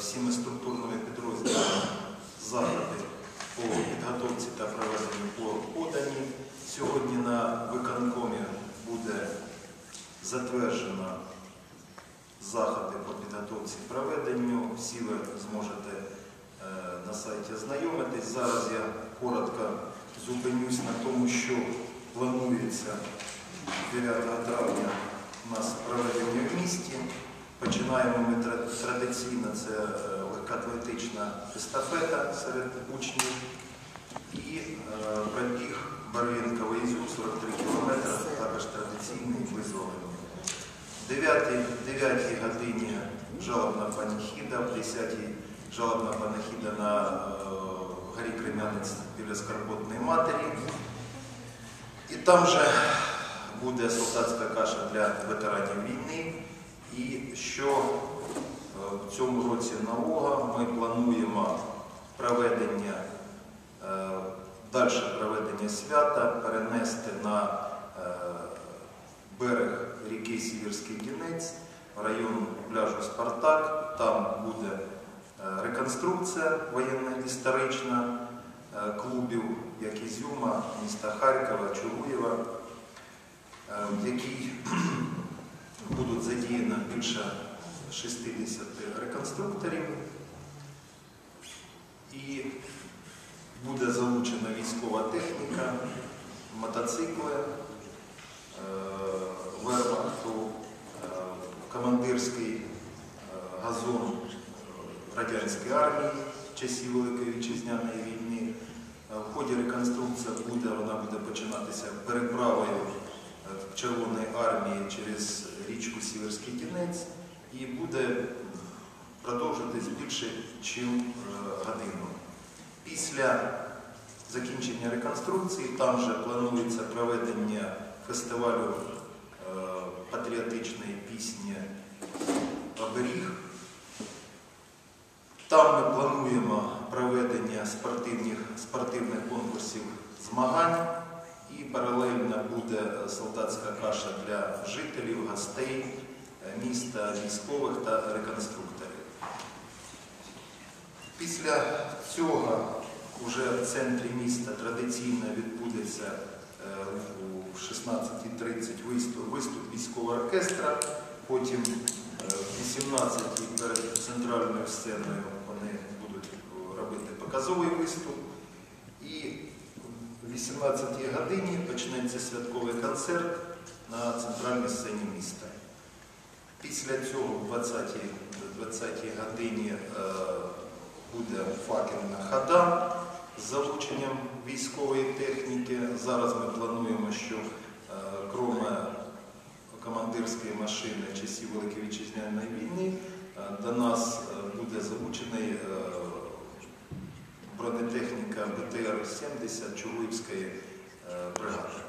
всіми структурними підрозділами заходи по підготовці та проведенню по- подані. Сьогодні на виконкомі буде затверджено заходи по підготовці проведенню. Всі ви зможете е, на сайті ознайомитись. Зараз я коротко зупинюсь на тому, що планується 9 травня у нас проведення в місті. Починаємо ми традиційно, це е, легкоатлетична естафета серед учнів і е, пробіг Барвінкова Ізюм 43 кілометри, також традиційний визволений. В 9, 9 годині жалобна паніхіда, в 10-й жалобна паніхіда на е, горі Крем'янець біля Скорботної матері. І там же буде солдатська каша для ветеранів війни. І що е, в цьому році нового ми плануємо проведення, е, далі проведення свята перенести на е, берег ріки Сіверський Дінець, район пляжу Спартак. Там буде реконструкція воєнно-історична клубів, як Ізюма, міста Харкова, Чугуєва, в якій будуть задіяно більше 60 реконструкторів і буде залучена військова техніка, мотоцикли, е, вермахту, е, командирський е, газон радянської армії в часі Великої Вітчизняної війни. В ході реконструкції буде, вона буде починатися переправою Червоної армії через річку Сіверський Дінець і буде продовжуватись більше, ніж годину. Після закінчення реконструкції там же планується проведення фестивалю е, патріотичної пісні Оберіг. Там ми плануємо проведення спортивних, спортивних конкурсів змагань і паралельно буде солдатська каша для жителів, гостей е, міста, військових та реконструкторів. Після цього вже в центрі міста традиційно відбудеться е, у 16.30 виступ, військового оркестра, потім е, в 18.00 перед центральною сценою вони будуть робити показовий виступ. І в 18 годині почнеться святковий концерт на центральній сцені міста. Після цього в 20 20 годині е, буде факельна хода з залученням військової техніки. Зараз ми плануємо, що е, крім командирської машини часів Великої Вітчизняної війни е, до нас буде залучений бронетехніка БТР-70 Чугуївської е, бригади.